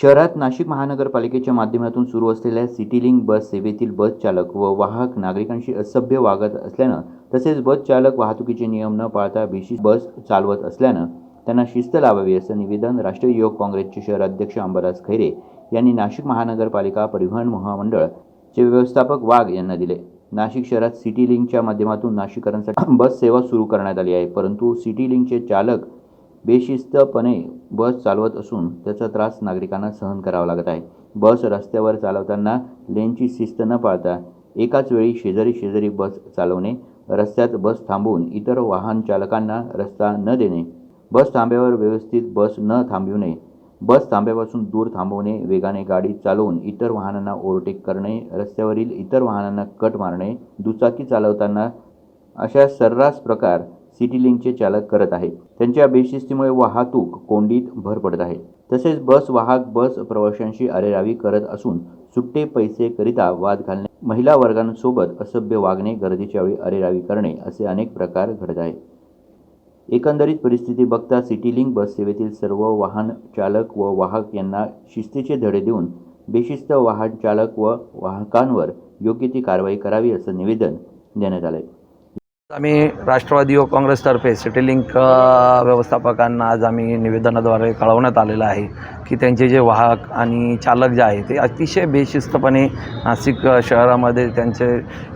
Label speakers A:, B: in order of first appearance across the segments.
A: शहरात नाशिक महानगरपालिकेच्या माध्यमातून सुरू असलेल्या सिटीलिंक बस सेवेतील बस चालक व वाहक नागरिकांशी असभ्य वागत असल्यानं तसेच बस चालक वाहतुकीचे नियम न पाळता बेशिस्त बस चालवत असल्यानं त्यांना शिस्त लावावी असं निवेदन राष्ट्रीय युवक काँग्रेसचे शहराध्यक्ष अंबराज खैरे यांनी नाशिक महानगरपालिका परिवहन महामंडळ चे व्यवस्थापक वाघ यांना दिले. नाशिक शहरात सिटी लिंकच्या माध्यमातून नाशिककरांसाठी बस सेवा सुरू करण्यात आली आहे परंतु सिटी लिंकचे चालक बेशिस्तपणे बस चालवत असून त्याचा त्रास नागरिकांना सहन करावा लागत आहे. बस रस्त्यावर चालवताना लेनची शिस्त न पाळता एकाच वेळी शेजारी शेजारी बस चालवणे रस्त्यात बस थांबवून इतर वाहन चालकांना रस्ता न देणे बस थांब्यावर व्यवस्थित बस न थांबविणे बस थांब्यापासून दूर थांबवणे वेगाने गाडी चालवून इतर वाहनांना ओव्हरटेक करणे रस्त्यावरील इतर वाहनांना कट मारणे दुचाकी चालवताना अशा सर्रास प्रकार सिटी लिंकचे चालक करत आहेत. त्यांच्या बेशिस्तीमुळे वाहतूक कोंडीत भर पडत आहे. तसेच बस वाहक बस प्रवाशांशी अरेरावी करत असून सुट्टे पैसे करिता वाद घालणे महिला वर्गांसोबत असभ्य वागणे गर्दीच्या वेळी अरेरावी करणे असे अनेक प्रकार घडत आहेत. एकंदरीत परिस्थिती बघता सिटी लिंक बस सेवेतील सर्व वाहन चालक व वाहक यांना शिस्तीचे धडे देऊन बेशिस्त वाहन चालक व वाहकांवर योग्य ती कारवाई करावी असं निवेदन देण्यात आलं आहे
B: आम्ही राष्ट्रवादी युवक काँग्रेसतर्फे सिटीलिंक व्यवस्थापकांना आज आम्ही निवेदनाद्वारे कळवण्यात आलेलं आहे की त्यांचे जे वाहक आणि चालक जे आहे ते अतिशय बेशिस्तपणे नाशिक शहरामध्ये त्यांचे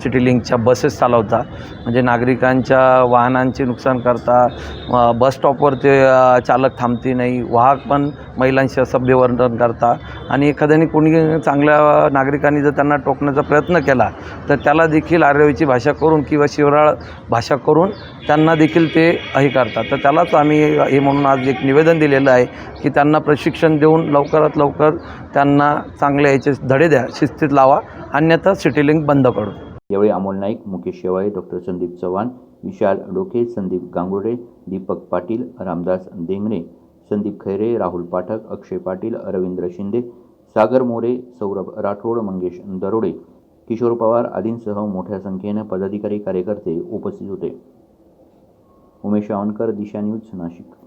B: सिटीलिंकच्या बसेस चालवतात. म्हणजे नागरिकांच्या वाहनांचे नुकसान करता बस स्टॉपवर ते चालक थांबते नाही वाहक पण महिलांशी असभ्य वर्णन करता आणि एखाद्याने कोणी चांगल्या नागरिकांनी जर त्यांना टोकण्याचा प्रयत्न केला तर त्याला देखील आर्यवीची भाषा करून किंवा शिवराळ भाषा करून त्यांना देखील ते हे करतात. तर त्यालाच आम्ही हे म्हणून आज एक निवेदन दिलेलं आहे की त्यांना प्रशिक्षण देऊन लवकरात लवकर त्यांना चांगले याचे धडे द्या शिस्तीत लावा अन्यथा सिटीलिंक बंद करू.
A: यावेळी अमोल नाईक मुकेश शेवाळे डॉक्टर संदीप चव्हाण विशाल डोके संदीप गांगुडे दीपक पाटील रामदास देंगणे संदीप खैरे राहुल पाठक अक्षय पाटील रवींद्र शिंदे सागर मोरे सौरभ राठोड मंगेश दरोडे किशोर पवार आदींसह मोठ्या संख्येनं पदाधिकारी कार्यकर्ते उपस्थित होते. उमेश आवनकर दिशा न्यूज नाशिक.